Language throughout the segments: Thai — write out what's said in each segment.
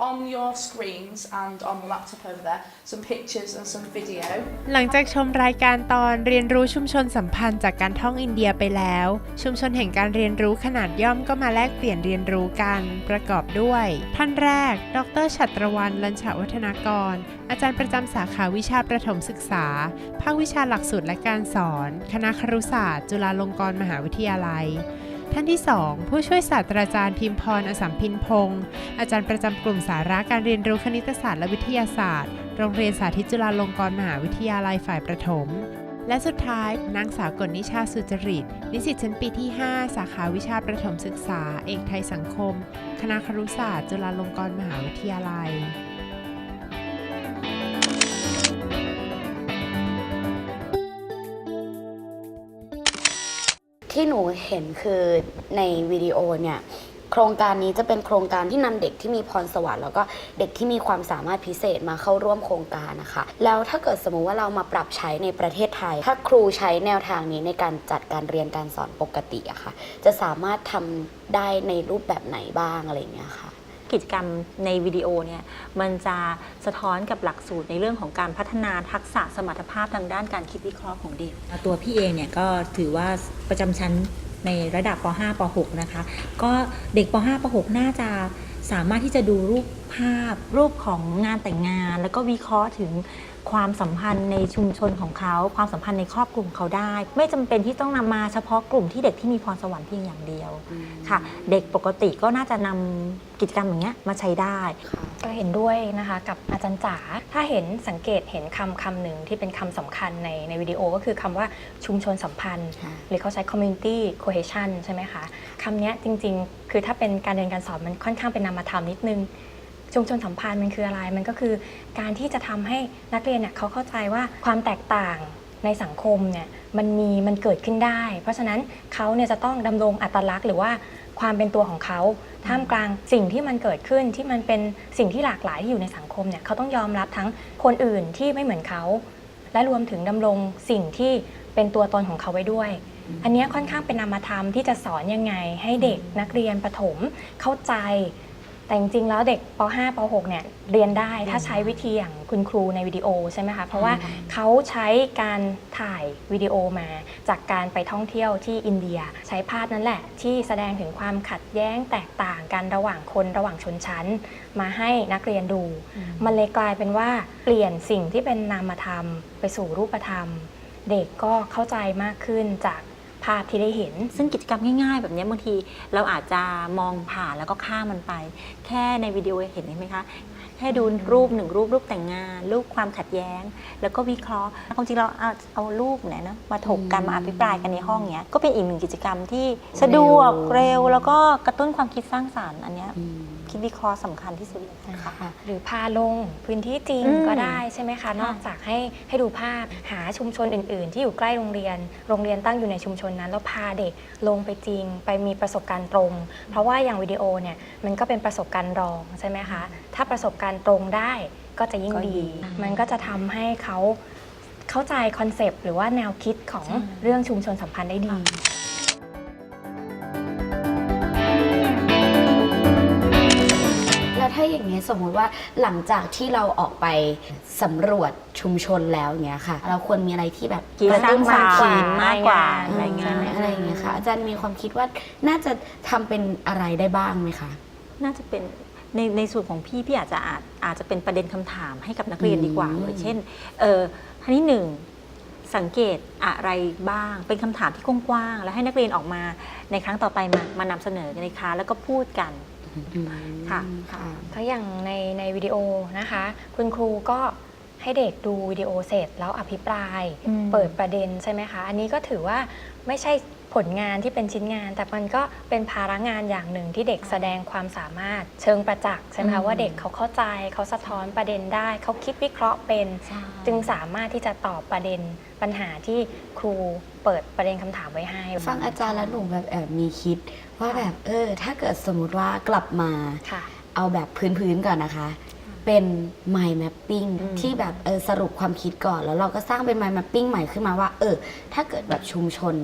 and on the laptop over there some pictures and some video. หลังจากชมรายการตอนเรียนรู้ชุมชนสัมพันธ์จากการท่องอินเดียไปแล้ว ชุมชนแห่งการเรียนรู้ขนาดย่อมก็มาแลกเปลี่ยนเรียนรู้กันประกอบด้วย ท่านแรก ดรชัตรวันลัญชวัฒนากร อาจารย์ประจำสาขาวิชาประถมศึกษา ภาควิชาหลักสูตรและการสอน คณะครุศาสตร์ จุฬาลงกรณ์มหาวิทยาลัย ท่านที่ 2 ผู้ช่วยศาสตราจารย์พิมพรอสัมพินพงศ์อาจารย์ประจำกลุ่มสาระการเรียนรู้คณิตศาสตร์และวิทยาศาสตร์ โรงเรียนสาธิตจุฬาลงกรณ์มหาวิทยาลัยฝ่ายประถม และสุดท้ายนางสาวกนิชาสุจริต นิสิตชั้นปีที่ 5 สาขาวิชาประถมศึกษา เอกไทยสังคม คณะครุศาสตร์ จุฬาลงกรณ์มหาวิทยาลัย ที่หนูเห็นคือในวิดีโอเนี่ยโครงการนี้จะเป็นโครงการที่นำเด็กที่มีพรสวรรค์แล้วก็เด็กที่มีความสามารถพิเศษมาเข้าร่วมโครงการนะคะ แล้วถ้าเกิดสมมุติว่าเรามาปรับใช้ในประเทศไทย ถ้าครูใช้แนวทางนี้ในการจัดการเรียนการสอนปกติอะค่ะ จะสามารถทำได้ในรูปแบบไหนบ้างอะไรอย่างเงี้ยค่ะ กิจกรรมในวิดีโอเนี่ยมันจะสะท้อนกับหลักสูตรในเรื่องของการพัฒนาทักษะสมรรถภาพทางด้านการคิดวิเคราะห์ของเด็ก ตัวพี่เองเนี่ยก็ถือว่าประจำชั้นในระดับป .5 ป .6 นะคะ ก็เด็กป .5 ป .6 น่าจะสามารถที่จะดูรูป ภาพรูปของงานแต่งงาน แล้วก็วิเคราะห์ถึงความสัมพันธ์ในชุมชนของเขา ความสัมพันธ์ในครอบครัวของเขาได้ ไม่จำเป็นที่ต้องนำมาเฉพาะกลุ่มที่เด็กที่มีพรสวรรค์เพียงอย่างเดียวค่ะ เด็กปกติก็น่าจะนำกิจกรรมอย่างเงี้ยมาใช้ได้ ก็เห็นด้วยนะคะกับอาจารย์จ๋าถ้าเห็นสังเกตเห็นคำคำหนึ่งที่เป็นคำสำคัญในในวิดีโอก็คือคำว่าชุมชนสัมพันธ์ค่ะหรือเขาใช้ community cohesion ใช่ไหมคะคำเนี้ยจริงๆ คือถ้าเป็นการเรียนการสอนมันค่อนข้างเป็นนามธรรมนิดนึง ชุมชนสัมพันธ์มันคืออะไร มันก็คือการที่จะทำให้นักเรียนเนี่ยเขาเข้าใจว่าความแตกต่างในสังคมเนี่ยมันมีมันเกิดขึ้นได้ เพราะฉะนั้นเขาเนี่ยจะต้องดำรงอัตลักษณ์ หรือว่าความเป็นตัวของเขาท่ามกลางสิ่งที่มันเกิดขึ้นที่มันเป็นสิ่งที่หลากหลายที่อยู่ในสังคมเนี่ยเขาต้องยอมรับทั้งคนอื่นที่ไม่เหมือนเขา และรวมถึงดำรงสิ่งที่เป็นตัวตนของเขาไว้ด้วย อันนี้ค่อนข้างเป็นนามธรรมที่จะสอนยังไง ให้เด็กนักเรียนประถมเข้าใจ แต่จริงๆแล้วเด็กป .5 ป .6 เนี่ยเรียนได้ถ้าใช้วิธีอย่างคุณครูในวิดีโอใช่ไหมคะ เพราะว่าเขาใช้การถ่ายวิดีโอมาจากการไปท่องเที่ยวที่อินเดีย ใช้ภาพนั้นแหละ ที่แสดงถึงความขัดแย้งแตกต่างกันระหว่างคนระหว่างชนชั้น มาให้นักเรียนดู มันเลยกลายเป็นว่าเปลี่ยนสิ่งที่เป็นนามธรรม ไปสู่รูปธรรม เด็กก็เข้าใจมากขึ้นจากภาพที่ได้เห็น ซึ่งกิจกรรมง่ายๆ แบบนี้บางทีเราอาจจะมองผ่านแล้วก็ข้ามมันไป แค่ในวิดีโอเห็นไหมคะ แค่ดูรูปหนึ่งรูปรูปแต่งงานรูปความขัดแย้ง แล้วก็วิเคราะห์ความจริงเราเอาเอารูปเนี่ยนะมาถกกันมาอภิปรายกันในห้องเนี้ยก็เป็นอีกหนึ่งกิจกรรมที่สะดวกเร็ว แล้วก็กระตุ้นความคิดสร้างสรรค์อันเนี้ยอืมคิดวิเคราะห์สำคัญที่สุดเลยค่ะค่ะหรือพาลงพื้นที่จริงอืมก็ได้ใช่ไหมคะ นอกจากให้ให้ดูภาพหาชุมชนอื่น ๆ ที่อยู่ใกล้โรงเรียน โรงเรียนตั้งอยู่ในชุมชนนั้น แล้วพาเด็กลงไปจริง ไปมีประสบการณ์ตรง เพราะว่าอย่างวิดีโอเนี่ยมันก็เป็นประสบการณ์รองใช่ไหมคะ ถ้าประสบการณ์ตรงได้ก็จะยิ่งก็ดีดี มันก็จะทำให้เขาเข้าใจคอนเซปต์หรือว่าแนวคิดของเรื่องชุมชนสัมพันธ์ได้ดี แล้วถ้าอย่างเงี้ยสมมุติว่าหลังจากที่เราออกไปสำรวจชุมชนแล้วเงี้ยค่ะ เราควรมีอะไรที่แบบคิดกระสร้าตุ้งนสครวามรคิดค์มากกว่าอะอะไรไรเงี้เงี้ยยอะไรอย่างเงี้ยค่ะอาจารย์มีความคิดว่าน่าจะทำเป็นอะไรได้บ้างไหมคะ น่าจะเป็น ในในส่วนของพี่พี่อาจจะอาจอาจจะเป็นประเด็นคำถามให้กับนักเรียนดีกว่าอืมอย่างเช่นเออท่านี้หนึ่งสังเกตอะไรบ้าง เป็นคำถามที่กว้างๆแล้วให้นักเรียนออกมาในครั้งต่อไปมามานำเสนอกันในคลาสแล้วก็พูดกันค่ะค่ะเพราะอย่างในในวิดีโอนะคะ คุณครูก็ให้เด็กดูวิดีโอเสร็จแล้วอภิปรายอืมเปิดประเด็นใช่ไหมคะ อันนี้ก็ถือว่าไม่ใช่ ผลงานที่เป็นชิ้นงาน แต่มันก็เป็นภาระงานอย่างหนึ่งที่เด็กแสดงความสามารถ เชิงประจักษ์ใช่ไหมคะว่าเด็กเขาเข้าใจเขาสะท้อนประเด็นได้ เขาคิดวิเคราะห์เป็นจึงสามารถที่จะตอบประเด็นปัญหาที่ครูเปิดประเด็นคำถามไว้ให้ ฟังอาจารย์แล้วหนูแบบแอบมีคิด ว่าแบบเออ ถ้าเกิดสมมติว่ากลับมาค่ะ เอาแบบพื้นๆก่อนนะคะ เป็น mind mapping อืม ที่แบบเออสรุปความคิดก่อน แล้วเราก็สร้างเป็น mind mapping ใหม่ขึ้นมาว่า เออ ถ้าเกิดแบบชุมชน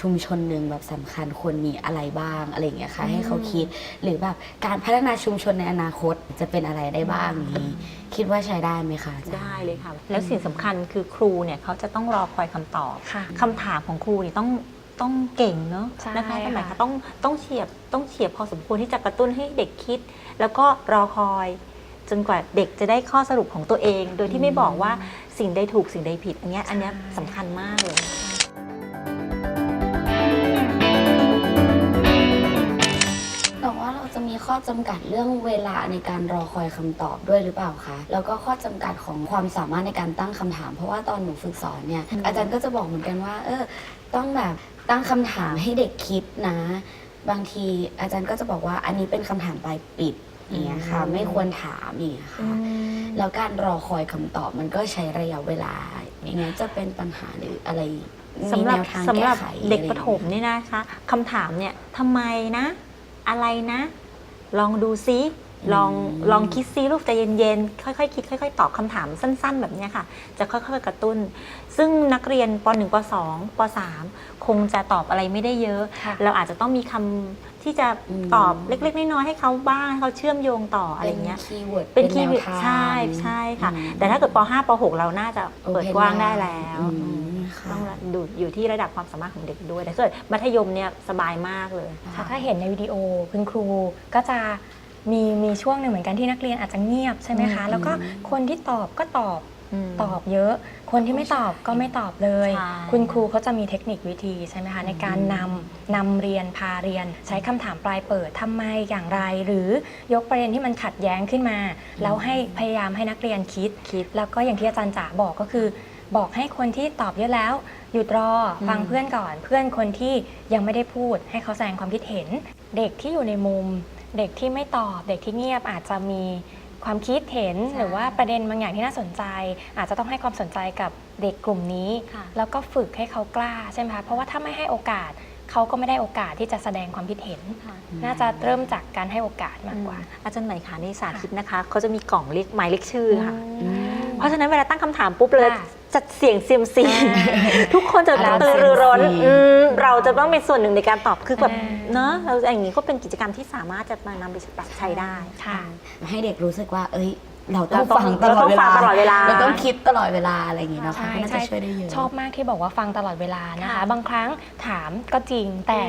ชุมชนหนึ่งแบบสำคัญควรมีอะไรบ้างอะไรอย่างเงี้ยค่ะ ให้เขาคิด หรือแบบการพัฒนาชุมชนในอนาคตจะเป็นอะไรได้บ้างอย่างนี้ คิดว่าใช้ได้ไหมคะอาจารย์ ได้เลยค่ะ แล้วสิ่งสำคัญคือครูเนี่ยเขาจะต้องรอคอยคำตอบค่ะ คำถามของครูเนี่ยต้องต้องเก่งเนาะใช่นะคะสมัยค่ะค่ะต้องต้องเฉียบต้องเฉียบพอสมควรที่จะกระตุ้นให้เด็กคิด แล้วก็รอคอย จนกว่าเด็กจะได้ข้อสรุปของตัวเอง โดยที่ไม่บอกว่าสิ่งใดถูกสิ่งใดผิดอันเนี้ยอันเนี้ยสำคัญมากเลย แต่ว่าเราจะมีข้อจำกัดเรื่องเวลาในการรอคอยคำตอบด้วยหรือเปล่าคะ แล้วก็ข้อจำกัดของความสามารถในการตั้งคำถาม เพราะว่าตอนหนูฝึกสอนเนี่ยอาจารย์ก็จะบอกเหมือนกันว่า เออ ต้องแบบตั้งคำถามให้เด็กคิดนะ บางทีอาจารย์ก็จะบอกว่าอันนี้เป็นคำถามปลายปิด อย่างเงี้ยค่ะ ไม่ควรถามอย่างเงี้ยค่ะแล้วการรอคอยคำตอบมันก็ใช้ระยะเวลา อย่างเงี้ยจะเป็นปัญหาหรืออะไรมีสำหรับแนวทางสำหแก้รับไขเด็กอไอปย่างฐงี้ยมเนี่ยนะคะคำถามเนี่ยทำไมนะ อะไรนะ ลองดูซิ ลองอืมลองคิดซิลูกใจเย็นๆ ค่อยๆ คิดค่อยๆ ตอบคำถามสั้นๆ แบบเนี้ยค่ะ จะค่อยๆ กระตุ้น ซึ่งนักเรียนป .1 ป .2 ป .3 คงจะตอบอะไรไม่ได้เยอะ ค่ะเราอาจจะต้องมีคำที่จะอืม ตอบเล็กๆ น้อยๆ ให้เขาบ้างให้เขาเชื่อมโยงต่ออะไรเงี้ย คีย์เวิร์ดเป็นคีย์เวิร์ดแนวทางใช่ใช่ค่ะอืมแต่ถ้าเกิดป .5 ป .6 เราน่าจะเปิด Open กว้างได้แล้วอืมอืมค่ะต้องดูอยู่ที่ระดับความสามารถของเด็กด้วยแต่ถ้าเกิดมัธยมเนี่ยสบายมากเลย ค่ะถ้าเห็นในวิดีโอคุณครูก็จะ มีมีช่วงหนึ่งเหมือนกันที่นักเรียนอาจจะเงียบใช่ไหมคะอืมแล้วก็คนที่ตอบก็ตอบมตอบเยอะ คนที่ไม่ตอบก็ไม่ตอบเลยใช่คุณครูเขาจะมีเทคนิควิธีใช่ไหมคะในการนำนำเรียนพาเรียน ใช้คำถามปลายเปิดทำไมอย่างไร หรือยกประเด็นที่มันขัดแย้งขึ้นมา แล้วให้พยายามให้นักเรียนคิดคิด แล้วก็อย่างที่อาจารย์จ๋าบอกก็คือ บอกให้คนที่ตอบเยอะแล้ว หยุดรออมฟังเพื่อนก่อน เพื่อนคนที่ยังไม่ได้พูด ให้เขาแสดงความคิดเห็น เด็กที่อยู่ในมุม เด็กที่ไม่ตอบเด็กที่เงียบอาจจะมีความคิดเห็นหรือว่าประเด็นบางอย่างที่น่าสนใจ อาจจะต้องให้ความสนใจกับเด็กกลุ่มนี้ค่ะแล้วก็ฝึกให้เขากล้าใช่ไหมคะเพราะว่าถ้าไม่ให้โอกาสเขาก็ไม่ได้โอกาสที่จะแสดงความคิดเห็น น่าจะเริ่มจากการให้โอกาสมากกว่า อาจารย์ไหมายขาในสาธิตนะคะเขาจะมีกล่องเรียกหมายเลขชื่อค่ะอืม เพราะฉะนั้นเวลาตั้งคำถามปุ๊บเราค่ะจัดเสียงเซียมซีทุกคนจะอารมณ์ตื่นรือร้นเซียมซีอืมเราจะต้องเป็นส่วนหนึ่งในการตอบคือแบบอ่าเนอะเราอย่างนี้ก็เป็นกิจกรรมที่สามารถจะมานำไปปรับใช้ได้ค่ะให้เด็กรู้สึกว่า เอ้ยเราต้องเราต้องฟังตลอดเวลาเราต้องฟังตลอดเวลาเราต้องคิดตลอดเวลาอะไรอย่างงี้เนาะใช่ค่ะน่าใช่จะช่วยได้เยอะชอบมากที่บอกว่าฟังตลอดเวลานะคะค่ะบางครั้งถามก็จริงแต่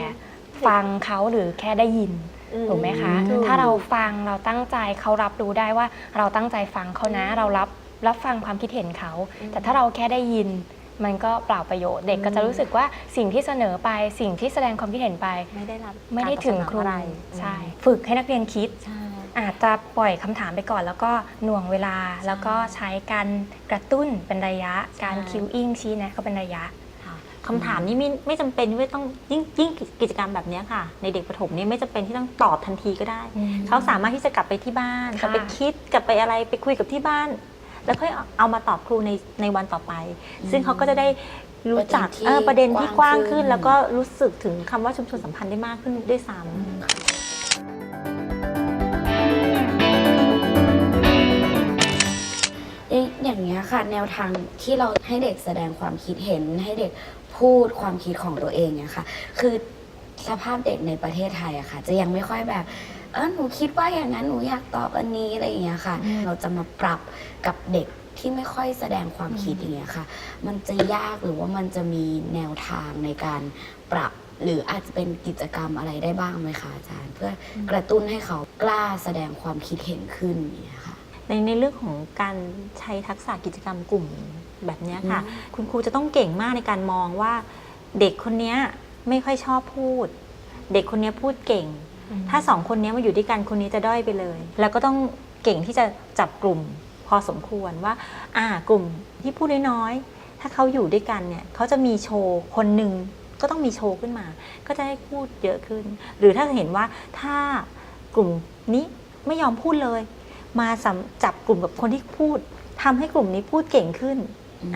ฟังเขาหรือแค่ได้ยินอืมถูกไหมคะถูกถ้าเราฟังเราตั้งใจเขารับรู้ได้ว่า เราตั้งใจฟังเขานะเรารับ รับฟังความคิดเห็นเขา แต่ถ้าเราแค่ได้ยินมันก็เปล่าประโยชน์ เด็กก็จะรู้สึกว่าสิ่งที่เสนอไปสิ่งที่แสดงความคิดเห็นไป ไม่ได้รับไม่ได้ถึงครูกาตอบสนองอะไรใช่ฝึกให้นักเรียนคิดใช่อาจจะปล่อยคำถามไปก่อน แล้วก็หน่วงเวลาแล้วก็ใช้การกระตุ้นเป็นระยะ การใช่คิวอิงชี้แนะเขาเป็นระยะค่ะคำถามนี้ไม่ไม่จำเป็นไม่ต้องยิ่งยิ่งกิจกรรมแบบเนี้ยค่ะ ในเด็กประถมนี่ไม่จำเป็นที่ต้องตอบทันทีก็ได้อืมเขาสามารถที่จะกลับไปที่บ้านค่ะกลับไปคิดกลับไปอะไรไปคุยกับที่บ้าน แล้วค่อยเอาเอามาตอบครูในในวันต่อไป ซึ่งเขาก็จะได้รู้จักประเด็นที่เออประเด็นที่กกว้าว้างงขึ้ขึ้น น แล้วก็รู้สึกถึงคำว่าชุมชนสัมพันธ์ได้มากขึ้นด้วยซ้ำ เอ๊ะอย่างเงี้ยค่ะ แนวทางที่เราให้เด็กแสดงความคิดเห็นให้เด็กพูดความคิดของตัวเองเนี่ยค่ะ คือสภาพเด็กในประเทศไทยอะค่ะ จะยังไม่ค่อยแบบ เออหนูคิดว่าอย่างนั้นหนูอยากตอบอันนี้อะไรอย่างเงี้ยค่ะ เราจะมาปรับกับเด็กที่ไม่ค่อยแสดงความคิดอย่างเงี้ยค่ะ มันจะยากหรือว่ามันจะมีแนวทางในการปรับ หรืออาจจะเป็นกิจกรรมอะไรได้บ้างไหมคะอาจารย์ เพื่อกระตุ้นให้เขากล้าแสดงความคิดเห็นขึ้นอย่างเงี้ยค่ะ ในในเรื่องของการใช้ทักษะกิจกรรมกลุ่มแบบเนี้ยค่ะ คุณครูจะต้องเก่งมากในการมองว่า เด็กคนเนี้ยไม่ค่อยชอบพูด เด็กคนเนี้ยพูดเก่ง ถ้าสองคนเนี้ยมาอยู่ด้วยกันคนนี้จะด้อยไปเลย แล้วก็ต้องเก่งที่จะจับกลุ่มพอสมควรว่า อ่ากลุ่มที่พูดน้อยๆถ้าเขาอยู่ด้วยกันเนี่ยเขาจะมีโชว์คนหนึ่งก็ต้องมีโชว์ขึ้นมา ก็จะได้พูดเยอะขึ้น หรือถ้าเห็นว่าถ้ากลุ่มนี้ไม่ยอมพูดเลย มาสำจับกลุ่มกับคนที่พูดทำให้กลุ่มนี้พูดเก่งขึ้น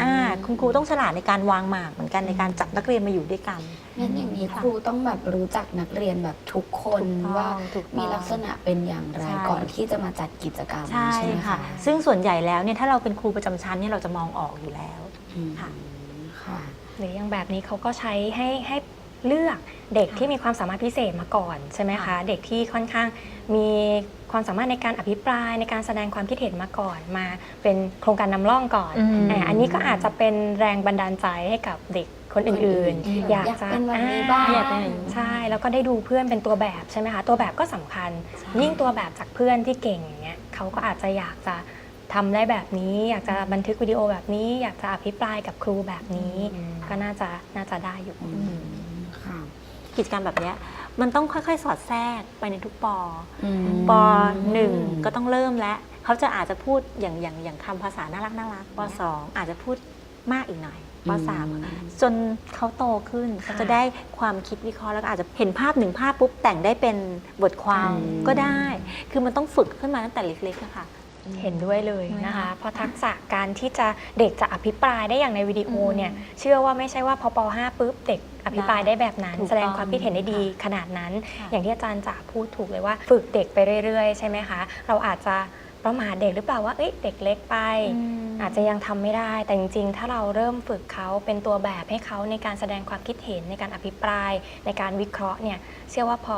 อ่าคุณครูต้องฉลาดในการวางหมากเหมือนกันในการจับนักเรียนมาอยู่ด้วยกัน งั้นอย่างนี้ครูต้องแบบรู้จักนักเรียนแบบทุกคนถูกต้องว่าถูกต้องมีลักษณะเป็นอย่างไรใช่ ก่อนที่จะมาจัดกิจกรรมใช่ใช่ไหมค่ะ คะซึ่งส่วนใหญ่แล้วเนี่ยถ้าเราเป็นครูประจำชั้นเนี่ยเราจะมองออกอยู่แล้ว อืมค่ะ ค่ะ หรืออย่างแบบนี้เขาก็ใช้ให้ให้เลือกเด็กที่มีความสามารถพิเศษมาก่อนใช่ไหมคะ ค่ะ เด็กที่ค่อนข้างมีความสามารถในการอภิปรายในการแสดงความคิดเห็นมาก่อนมาเป็นโครงการนำร่องก่อนอืม อ่าอันนี้ก็อาจจะเป็นแรงบันดาลใจให้กับเด็ก คนอื่นคนอื่นๆอยากอยากจะเป็นแบบนี้อ่บ้างอยากเป็นอย่างนี้ ใช่ แล้วก็ได้ดูเพื่อนเป็นตัวแบบใช่ไหมคะ ตัวแบบก็สำคัญ ยิ่งตัวแบบจากเพื่อนที่เก่งอย่างเงี้ยเขาก็อาจจะอยากจะทำได้แบบนี้ อยากจะบันทึกวิดีโอแบบนี้ อยากจะอภิปรายกับครูแบบนี้ ก็น่าจะน่าจะได้อยู่อืมค่ะกิจกรรมแบบเนี้ยมันต้องค่อยๆ สอดแทรกไปในทุกปออืมปหนึ่งก็ต้องเริ่มแล้วเขาจะอาจจะพูดอย่างอย่างอย่างคำภาษาน่ารักน่ารักปสองอาจจะพูดมากอีกหน่อย ปสามจนเขาโตขึ้นเขาจะได้ความคิดวิเคราะห์แล้วก็อาจจะเห็นภาพหนึ่งภาพปุ๊บแต่งได้เป็นบทความอืมก็ได้ คือมันต้องฝึกขึ้นมาตั้งแต่เล็กๆนะคะเห็นด้วยเลยนะนะคะคะ เพราะทักษะการที่จะเด็กจะอภิปรายได้อย่างในวิดีโอเนี่ย เชื่อว่าไม่ใช่ว่าพอป .5 ปุ๊บเด็กอภิปรายได้แบบนั้นถูกต้องแสดงความคิดเห็นได้ดีขนาดนั้นค่ะอย่างที่อาจารย์จ๋าพูดถูกเลยว่า ฝึกเด็กไปเรื่อยๆ ใช่ไหมคะ เราอาจจะ ประมาทเด็กหรือเปล่าว่าเอ้ยเด็กเล็กไป อาจจะยังทำไม่ได้ แต่จริงๆ ถ้าเราเริ่มฝึกเขาเป็นตัวแบบให้เขาในการแสดงความคิดเห็นในการอภิปราย ในการวิเคราะห์เนี่ยเชื่อว่าพอ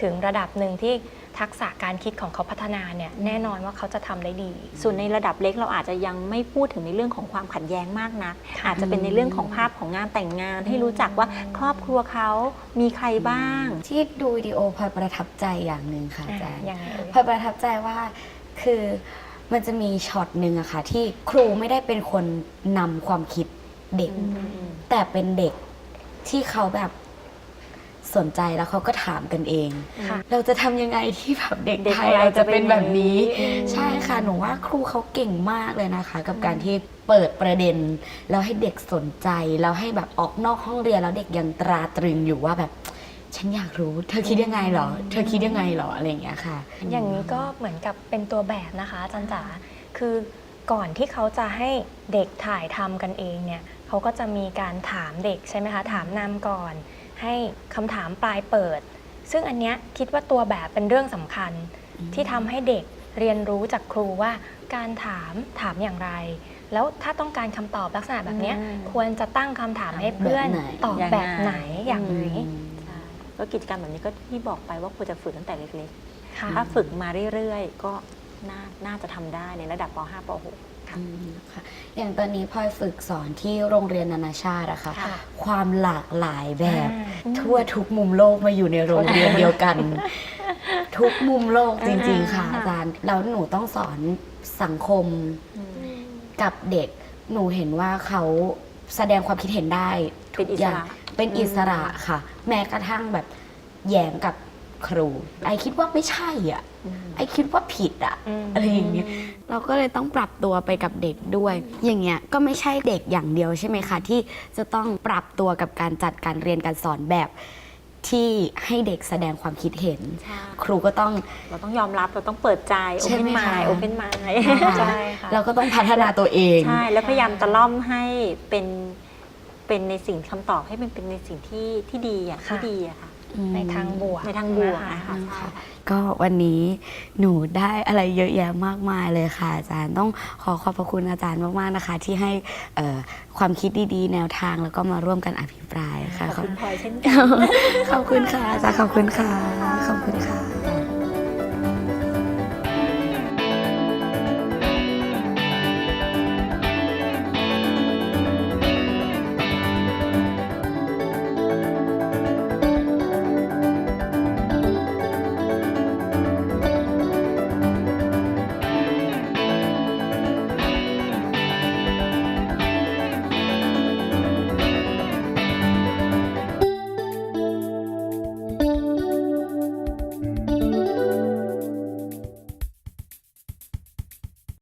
ถึงระดับหนึ่งที่ทักษะการคิดของเขาพัฒนาเนี่ยแน่นอนว่าเขาจะทำได้ดี ส่วนในระดับเล็กเราอาจจะยังไม่พูดถึงในเรื่องของความขัดแย้งมากนักค่ะอาจจะเป็นในเรื่องของภาพของงานแต่งงาน ให้รู้จักว่าครอบครัวเขามีใครบ้าง ที่ดูวิดีโอพลอยประทับใจอย่างหนึ่งค่ะอาจารย์ยังไงเอ่ยพลอยประทับใจว่า คือมันจะมีช็อตหนึ่งอะค่ะ ที่ครูไม่ได้เป็นคนนำความคิดเด็ก แต่เป็นเด็กที่เขาแบบสนใจแล้วเขาก็ถามกันเอง ค่ะ เราจะทำยังไงที่แบบเด็กเด็กไทยอะไรเราจะเป็นแบบนี้ จะเป็นอย่างนี้ ใช่ค่ะหนูว่าครูเขาเก่งมากเลยนะคะ กับการที่เปิดประเด็น แล้วให้เด็กสนใจแล้วให้แบบออกนอกห้องเรียนแล้วเด็กยังตราตรึงอยู่ว่าแบบ ฉันอยากรู้ เธอคิดยังไงเหรอ เธอคิดยังไงเหรออะไรอย่างเงี้ยค่ะ อย่างนี้ก็เหมือนกับเป็นตัวแบบนะคะอาจารย์จ๋าคือก่อนที่เขาจะให้เด็กถ่ายทำกันเองเนี่ยเขาก็จะมีการถามเด็กใช่ไหมคะถามนำก่อน ให้คำถามปลายเปิด ซึ่งอันเนี้ยคิดว่าตัวแบบเป็นเรื่องสำคัญ ที่ทำให้เด็กเรียนรู้จากครูว่า การถามถามอย่างไร แล้วถ้าต้องการคำตอบลักษณะแบบเนี้ยอืมควรจะตั้งคำถามให้เพื่อนแบบไหน ตอบแบบไหนอย่างไรใช่ แล้วกิจกรรมแบบนี้ก็ที่บอกไปว่าควรจะฝึกตั้งแต่เล็กค่ะๆถ้าฝึกมาเรื่อยๆ ก็น่าน่าจะทำได้ในระดับป .5 ป .6 ค่ะอืมค่ะอย่างตอนนี้พลอยฝึกสอนที่โรงเรียนนานาชาติอะค่ะค่ะความหลากหลายแบบอ่าทั่วทุกมุมโลกมาอยู่ในโรงเรียนเดียวกัน ทุกมุมโลกจริง ๆ ค่ะอ่าอาจารย์ แล้วหนูต้องสอนสังคมกับเด็ก หนูเห็นว่าเขาแสดงความคิดเห็นได้เป็นทุอิกสอย่างระ เป็นอิสระค่ะ แม้กระทั่งแบบแย้งกับครู ไอคิดว่าไม่ใช่อะ ไอคิดว่าผิดอะอืมอะไรอย่างเงี้ย เราก็เลยต้องปรับตัวไปกับเด็กด้วย อย่างเงี้ยก็ไม่ใช่เด็กอย่างเดียวใช่ไหมคะที่จะต้องปรับตัวกับการจัดการเรียนการสอนแบบที่ให้เด็กแสดงความคิดเห็นใช่ครูก็ต้องเราต้องยอมรับเราต้องเปิดใจใช่ open ไหมคะ mind open mind ใช่ค่ะเราก็ต้องพัฒนาตัวเองใช่แล้วพยายามตะล่อมให้เป็น เป็นในสิ่งคำตอบให้มันเป็นในสิ่งที่ที่ดีอะค่ะ ที่ดีอะค่ะในทางบวกในทางบวกนะคะนะคะค่ะก็วันนี้หนูได้อะไรเยอะแยะมากมายเลยค่ะ อาจารย์ต้องขอขอบพระคุณอาจารย์มากๆนะคะ ที่ให้เอ่อความคิดดีๆ แนวทางแล้วก็มาร่วมกันอภิปรายค่ะขอบคุณพลอยเช่นกัน ขอบคุณค่ะอาจารย์ขอบคุณค่ะขอบคุณค่ะ